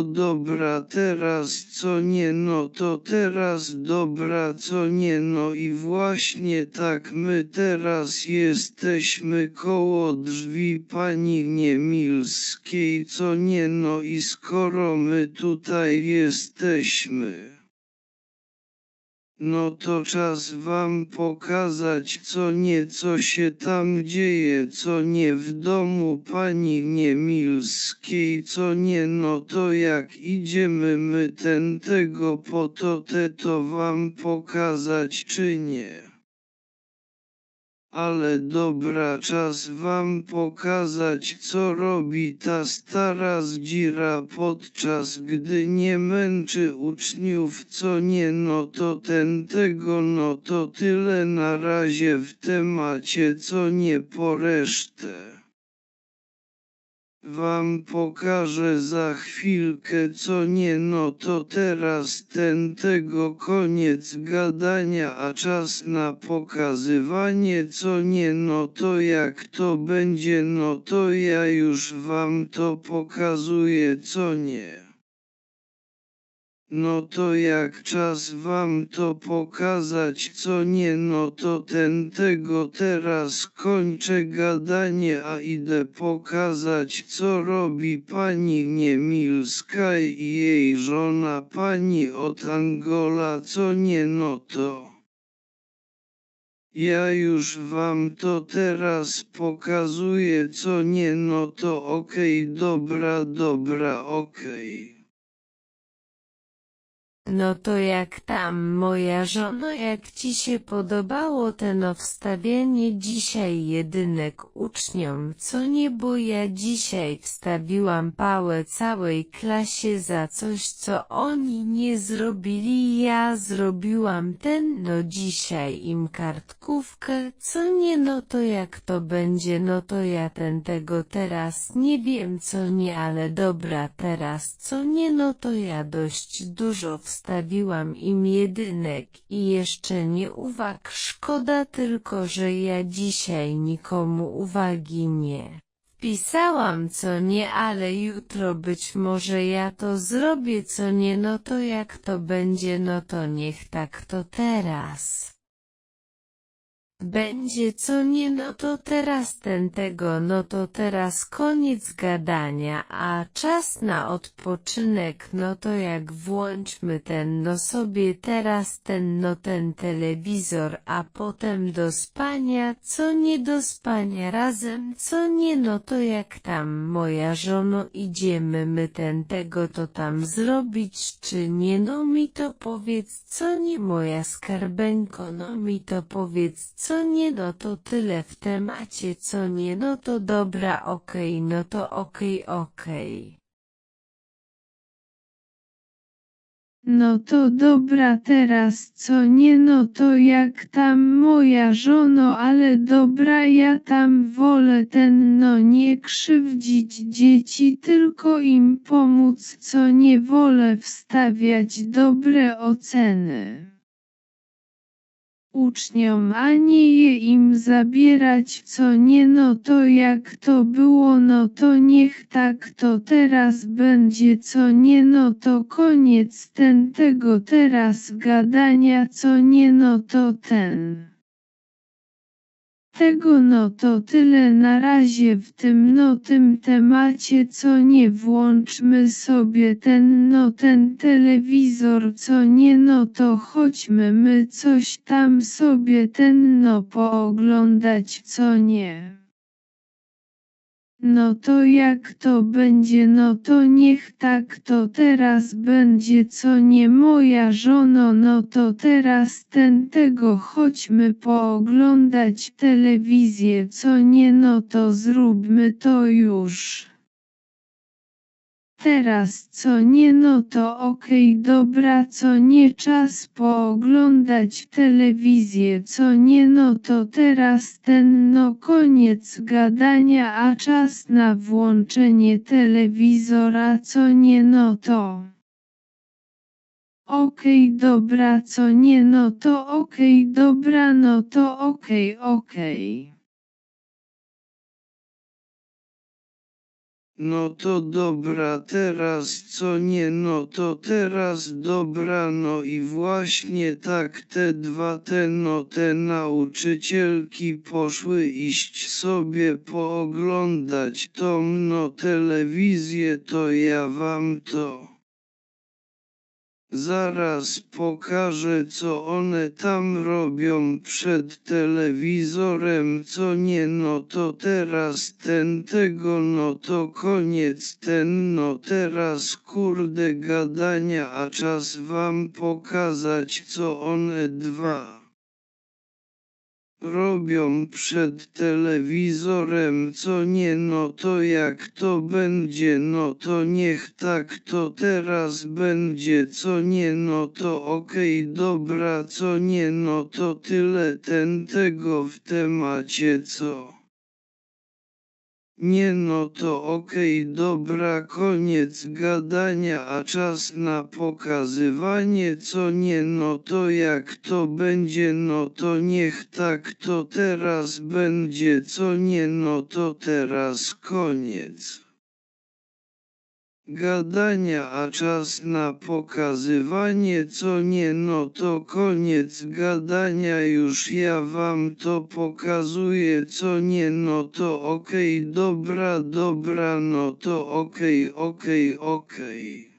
no dobra teraz co nie no to teraz dobra co nie no i właśnie tak my teraz jesteśmy koło drzwi pani Niemilskiej co nie no i skoro my tutaj jesteśmy. No to czas wam pokazać co nieco się tam dzieje, co nie w domu pani Niemilskiej, co nie no to jak idziemy my ten tego po to te to wam pokazać czy nie. Ale dobra czas wam pokazać co robi ta stara zdzira podczas gdy nie męczy uczniów co nie no to ten tego no to tyle na razie w temacie co nie po resztę. Wam pokażę za chwilkę co nie no to teraz ten tego koniec gadania a czas na pokazywanie co nie no to jak to będzie no to ja już wam to pokazuję co nie. No to jak czas wam to pokazać co nie no to ten tego teraz kończę gadanie a idę pokazać co robi pani Niemilska i jej żona pani od Angola co nie no to. Ja już wam to teraz pokazuję co nie no to okej okay, dobra dobra okej. Okay. No to jak tam moja żono jak ci się podobało ten wstawianie dzisiaj jedynek uczniom? Co nie bo ja dzisiaj wstawiłam pałę całej klasie za coś co oni nie zrobili? Ja zrobiłam ten no dzisiaj im kartkówkę. Co nie no to jak to będzie? No to ja ten tego teraz nie wiem co nie ale dobra teraz co nie no to ja dość dużo wstawiłam Wstawiłam im jedynek i jeszcze nie uwag szkoda tylko że ja dzisiaj nikomu uwagi nie Pisałam co nie ale jutro być może ja to zrobię co nie no to jak to będzie no to niech tak to teraz. Będzie co nie no to teraz ten tego no to teraz koniec gadania a czas na odpoczynek no to jak włączmy ten no sobie teraz ten no ten telewizor a potem do spania co nie do spania razem co nie no to jak tam moja żono idziemy my ten tego to tam zrobić czy nie no mi to powiedz co nie moja skarbeńko no mi to powiedz co co nie no to tyle w temacie co nie no to dobra okej okay, no to okej okay, okej. Okay. No to dobra teraz co nie no to jak tam moja żono ale dobra ja tam wolę ten no nie krzywdzić dzieci tylko im pomóc co nie wolę wstawiać dobre oceny uczniom ani je im zabierać co nie no to jak to było no to niech tak to teraz będzie co nie no to koniec ten tego teraz gadania co nie no to ten tego no to tyle na razie w tym no tym temacie co nie włączmy sobie ten no ten telewizor co nie no to chodźmy my coś tam sobie ten no pooglądać co nie. No to jak to będzie no to niech tak to teraz będzie co nie moja żono no to teraz ten tego chodźmy pooglądać telewizję co nie no to zróbmy to już. Teraz co nie no to okej okay, dobra co nie czas pooglądać telewizję co nie no to teraz ten no koniec gadania a czas na włączenie telewizora co nie no to. Okej okay, dobra co nie no to okej okay, dobra no to okej okej. No to dobra teraz co nie no to teraz dobra no i właśnie tak te dwa te no te nauczycielki poszły iść sobie pooglądać tą no telewizję to ja wam to. Zaraz pokażę co one tam robią przed telewizorem. Co nie no to teraz ten tego no to koniec ten no teraz kurde gadania a czas wam pokazać co one dwa robią przed telewizorem, co nie no to jak to będzie, no to niech tak to teraz będzie, co nie no to okej dobra, co nie no to tyle ten tego w temacie co. Nie no to okej dobra koniec gadania a czas na pokazywanie co nie no to jak to będzie no to niech tak to teraz będzie co nie no to teraz koniec gadania, a czas na pokazywanie co nie no to koniec gadania już ja wam to pokazuję co nie no to okej dobra dobra no to okej okej okej.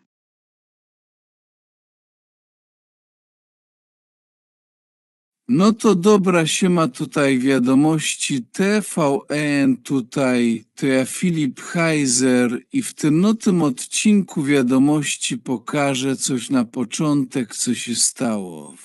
No to dobra siema tutaj wiadomości TVN tutaj, to ja Filip Heiser i w tym no tym odcinku wiadomości pokażę coś na początek, co się stało.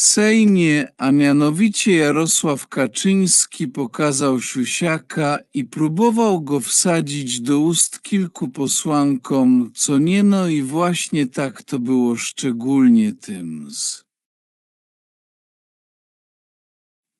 Sejmie, a mianowicie Jarosław Kaczyński pokazał siusiaka i próbował go wsadzić do ust kilku posłankom, co nie no i właśnie tak to było szczególnie tym z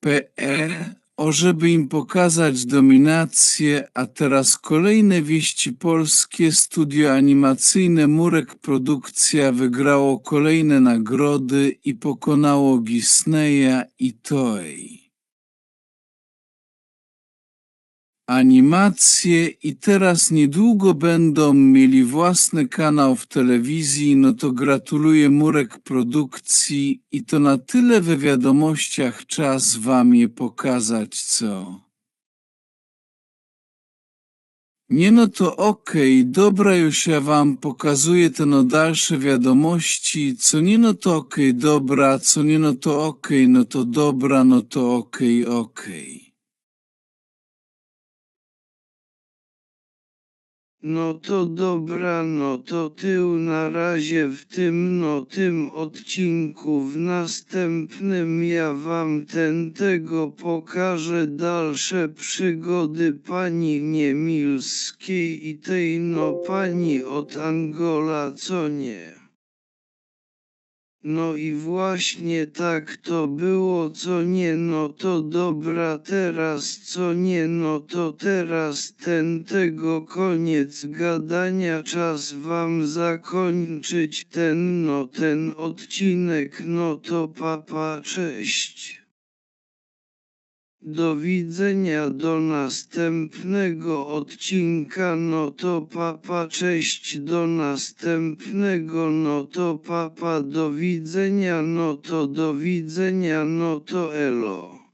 PE, o żeby im pokazać dominację, a teraz kolejne wieści polskie, studio animacyjne Murek Produkcja wygrało kolejne nagrody i pokonało Disneya i Toei. Animacje i teraz niedługo będą mieli własny kanał w telewizji, no to gratuluję Murek Produkcji i to na tyle we wiadomościach czas wam je pokazać co. Nie no to okej, dobra już ja wam pokazuję te no dalsze wiadomości, co nie no to okej, dobra, co nie no to okej, no to dobra, no to okej, okej. No to dobra, no to tył na razie w tym no tym odcinku. W następnym ja wam ten tego pokażę dalsze przygody pani Niemilskiej i tej no pani od Angola co nie. No i właśnie tak to było co nie no to dobra teraz co nie no to teraz ten tego koniec gadania czas wam zakończyć ten no ten odcinek no to papa cześć. Do widzenia do następnego odcinka. No to papa cześć. Do następnego. No to papa do widzenia. No to do widzenia. No to elo.